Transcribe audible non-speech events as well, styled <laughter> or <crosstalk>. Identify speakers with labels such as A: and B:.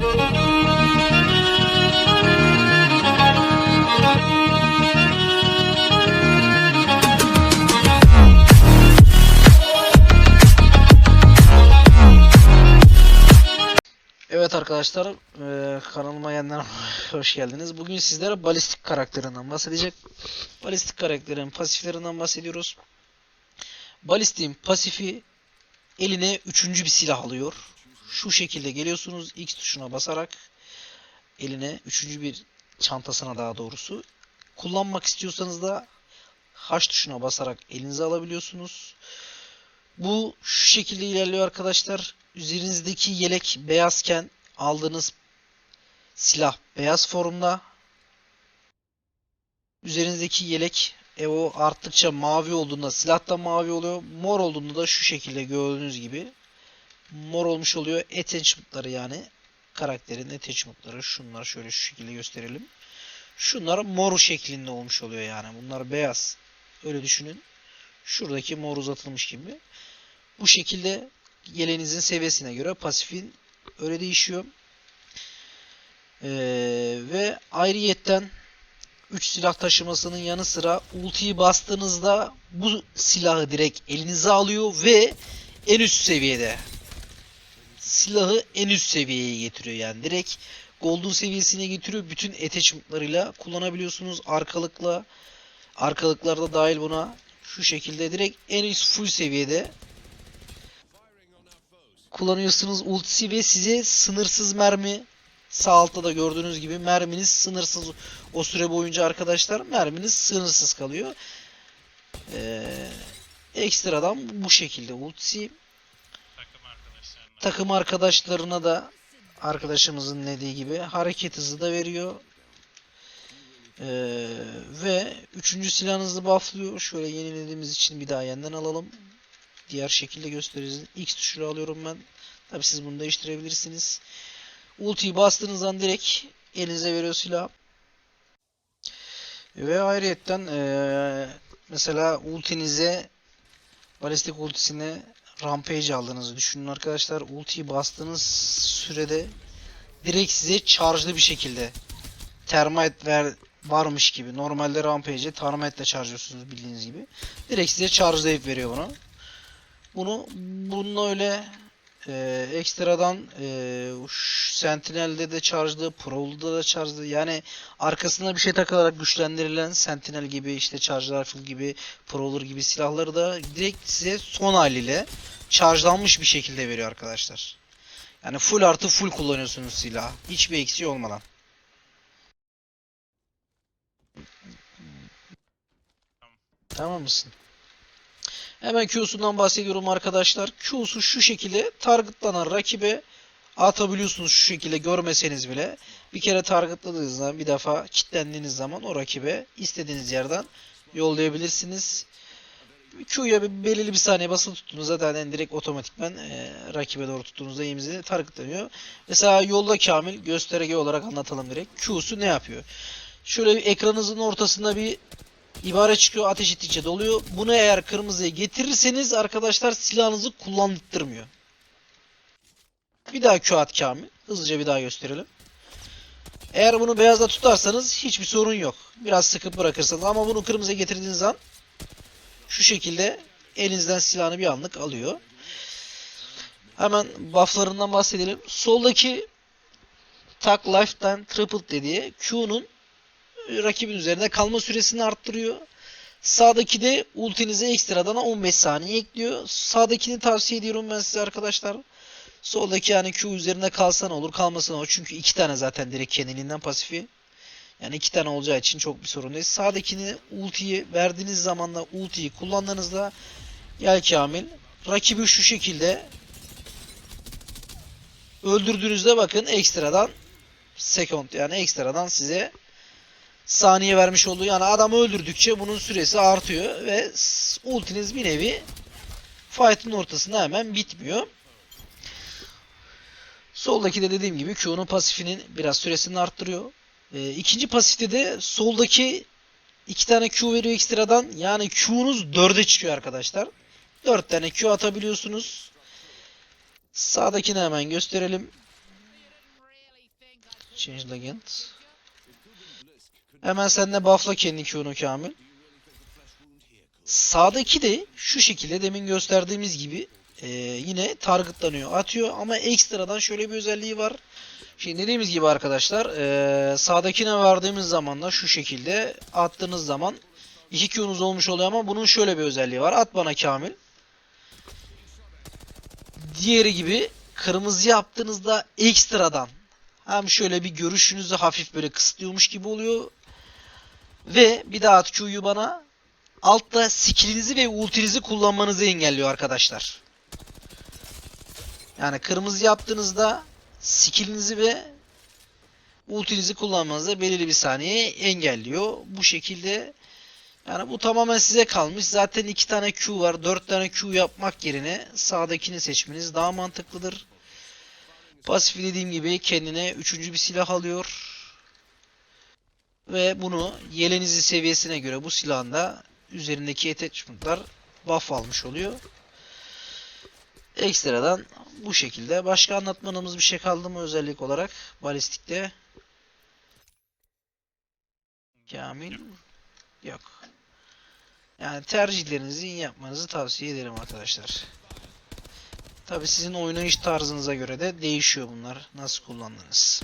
A: Evet arkadaşlar, eee, kanalıma yeniden <laughs> hoş geldiniz. Bugün sizlere balistik karakterinden bahsedecek. Balistik karakterin pasiflerinden bahsediyoruz. Balistiğin pasifi eline üçüncü bir silah alıyor. Şu şekilde geliyorsunuz X tuşuna basarak eline üçüncü bir çantasına daha doğrusu. Kullanmak istiyorsanız da H tuşuna basarak elinize alabiliyorsunuz. Bu şu şekilde ilerliyor arkadaşlar. Üzerinizdeki yelek beyazken aldığınız silah beyaz formda. Üzerinizdeki yelek e o arttıkça mavi olduğunda silah da mavi oluyor. Mor olduğunda da şu şekilde gördüğünüz gibi mor olmuş oluyor. Attachment'ları yani karakterin attachment'ları şunlar şöyle şu şekilde gösterelim. Şunlar mor şeklinde olmuş oluyor yani. Bunlar beyaz. Öyle düşünün. Şuradaki mor uzatılmış gibi. Bu şekilde yeleğinizin seviyesine göre pasifin öyle değişiyor. Ee, ve ayrıyetten 3 silah taşımasının yanı sıra ultiyi bastığınızda bu silahı direkt elinize alıyor ve en üst seviyede silahı en üst seviyeye getiriyor yani direkt golden seviyesine getiriyor bütün attachment'larıyla kullanabiliyorsunuz arkalıkla arkalıklarda dahil buna şu şekilde direkt en üst full seviyede kullanıyorsunuz ultisi ve size sınırsız mermi sağ altta da gördüğünüz gibi merminiz sınırsız o süre boyunca arkadaşlar merminiz sınırsız kalıyor. Ee, ekstradan bu şekilde ultisi.
B: Takım arkadaşlarına
A: da arkadaşımızın dediği gibi hareket hızı da veriyor. Ee, ve üçüncü silahınızı bufflıyor. Şöyle yenilediğimiz için bir daha yeniden alalım. Diğer şekilde gösteririz. X tuşuyla alıyorum ben. Tabi siz bunu değiştirebilirsiniz. Ultiyi bastığınızdan direkt elinize veriyor silah. Ve ayrıyetten eee, mesela ultinize balistik ultisine rampage aldığınızı düşünün arkadaşlar. Ultiyi bastığınız sürede direkt size charge'lı bir şekilde termite ver varmış gibi. Normalde rampage'e termite ile charge'lıyorsunuz bildiğiniz gibi. Direkt size charge'layıp veriyor bunu. Bunu bununla öyle e, ekstradan e, Sentinel'de de charge'lı, Prowl'da da charge'lı. Yani arkasına bir şey takılarak güçlendirilen Sentinel gibi işte Charge Rifle gibi Prowler gibi silahları da direkt size son haliyle charge'lanmış bir şekilde veriyor arkadaşlar. Yani full artı full kullanıyorsunuz silahı. Hiçbir eksiği olmadan. Tamam mısın? Hemen Q'sundan bahsediyorum arkadaşlar. Q'su şu şekilde targetlanan rakibe atabiliyorsunuz şu şekilde görmeseniz bile. Bir kere targetladığınızda bir defa kilitlendiğiniz zaman o rakibe istediğiniz yerden yollayabilirsiniz. Q'ya belirli bir saniye basılı tuttuğunuzda zaten direkt otomatikman e, rakibe doğru tuttuğunuzda eğiminizi targetlanıyor. Mesela yolda Kamil gösterge olarak anlatalım direkt. Q'su ne yapıyor? Şöyle bir ekranınızın ortasında bir ibare çıkıyor ateş ettikçe doluyor. Bunu eğer kırmızıya getirirseniz arkadaşlar silahınızı kullandırmıyor. Bir daha at Kamil. Hızlıca bir daha gösterelim. Eğer bunu beyazda tutarsanız hiçbir sorun yok. Biraz sıkıp bırakırsanız ama bunu kırmızıya getirdiğiniz zaman şu şekilde elinizden silahını bir anlık alıyor. Hemen bufflarından bahsedelim. Soldaki Tak Lifetime Triple dediği Q'nun rakibin üzerinde kalma süresini arttırıyor. Sağdaki de ultinize ekstradan 15 saniye ekliyor. Sağdakini tavsiye ediyorum ben size arkadaşlar. Soldaki yani Q üzerinde kalsan olur kalmasın olur. Çünkü iki tane zaten direkt kendiliğinden pasifi. Yani iki tane olacağı için çok bir sorun değil. Sağdakini ultiyi verdiğiniz zaman da ultiyi kullandığınızda gel Kamil. Rakibi şu şekilde öldürdüğünüzde bakın ekstradan second yani ekstradan size saniye vermiş olduğu yani adamı öldürdükçe bunun süresi artıyor ve ultiniz bir nevi fight'ın ortasında hemen bitmiyor. Soldaki de dediğim gibi Q'nun pasifinin biraz süresini arttırıyor. Ee, ikinci pasifte de soldaki iki tane Q veriyor ekstradan. Yani Q'nuz 4'e çıkıyor arkadaşlar. 4 tane Q atabiliyorsunuz. Sağdakini hemen gösterelim. Change Legend. Hemen sen de buffla kendi Q'nu Kamil. Sağdaki de şu şekilde demin gösterdiğimiz gibi e, yine targetlanıyor. Atıyor ama ekstradan şöyle bir özelliği var. Şimdi dediğimiz gibi arkadaşlar e, sağdakine verdiğimiz zaman da şu şekilde attığınız zaman 2 Q'nuz olmuş oluyor ama bunun şöyle bir özelliği var. At bana Kamil. Diğeri gibi kırmızı yaptığınızda ekstradan hem şöyle bir görüşünüzü hafif böyle kısıtlıyormuş gibi oluyor. Ve bir daha at Q'yu bana altta skillinizi ve ultinizi kullanmanızı engelliyor arkadaşlar. Yani kırmızı yaptığınızda skillinizi ve ultinizi kullanmanızı belirli bir saniye engelliyor. Bu şekilde yani bu tamamen size kalmış. Zaten iki tane Q var. Dört tane Q yapmak yerine sağdakini seçmeniz daha mantıklıdır. Pasif dediğim gibi kendine üçüncü bir silah alıyor. Ve bunu yelenizi seviyesine göre bu silahın da üzerindeki attachment'lar buff almış oluyor. Ekstradan bu şekilde. Başka anlatmanımız bir şey kaldı mı özellik olarak balistikte? Kamil yok. Yani tercihlerinizi yapmanızı tavsiye ederim arkadaşlar. Tabi sizin oynayış tarzınıza göre de değişiyor bunlar. Nasıl kullandınız?